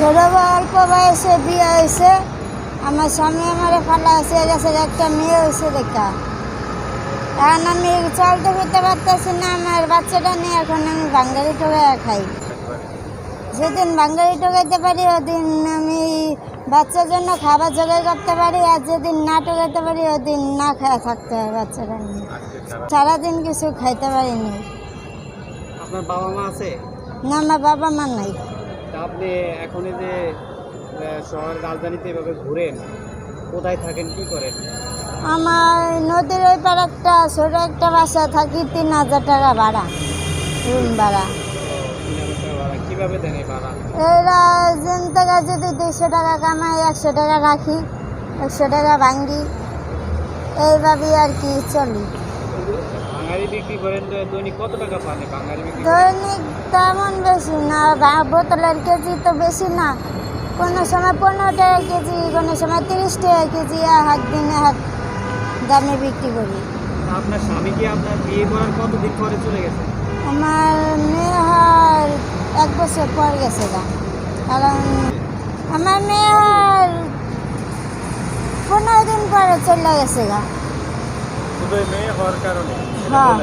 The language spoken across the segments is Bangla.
ছোট বউ অল্প বয়সে বিয়ে হয়েছে। আমার স্বামী আমার ফালা হয়েছে গেছে একটা মেয়ে হয়েছে দেখা। এখন আমি চলতে ফিরতে পারতেছি না আমার বাচ্চাটা নিয়ে এখন আমি বাঙ্গালি টোকা খাই। যেদিন বাঙ্গালি টোকাইতে পারি ওদিন আমি বাচ্চার জন্য খাবার জোগাড় করতে পারি আর যেদিন না টোকাইতে পারি ওদিন না খাওয়া থাকতে হয় বাচ্চাটা নিয়ে। সারাদিন কিছু খাইতে পারিনি। আপনার বাবা মা আছে? না আমার বাবা মা নাই। আপনি এখন এই যে আহ, শহরের রাজধানীতে এভাবে ঘুরেন কোথায় থাকেন কি করেন? আমার নদীর ওই পার একটা ছোট একটা বাসা থাকি তিন হাজার টাকা ভাড়া রুম ভাড়া। কীভাবে দেন এই ভাড়া? এরা যেন টাকা যদি দুইশো টাকা কামাই একশো টাকা রাখি একশো টাকা ভাঙ্গি এইভাবেই আর কি চলি। বাঙালি বিক্রি করেন তো দৈনিক কত টাকা পান বাঙালি বিক্রি দৈনিক তেমন বেশি না বোতলের কেজি তো বেশি না। কোনো সময় পনেরো টাকা কেজি কোনো সময় তিরিশ টাকা কেজি আর হাত দিনে হাত দামে বিক্রি করি। আপনার স্বামী কি আপনার বিয়ে করার কতদিন পরে চলে গেছে? আমার মেয়ে হয় এক বছর পর গেছে কারণ আমার মেয়ে হয় পনেরো দিন পরে চলে গেছে গা। মেয়ে হওয়ার কারণে। হ্যাঁ।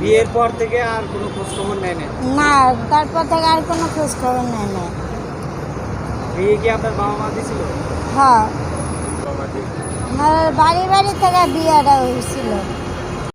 বিয়ের পর থেকে আর কোনো খোঁজ খবর নেয় না না তারপর থেকে আর কোনো খোঁজ খবর নেয় না বিয়ে কি আপনার বাবা মা দিছিল? হ্যাঁ। আমার বাড়ি বাড়ি থেকে বিয়েটা হয়েছিল।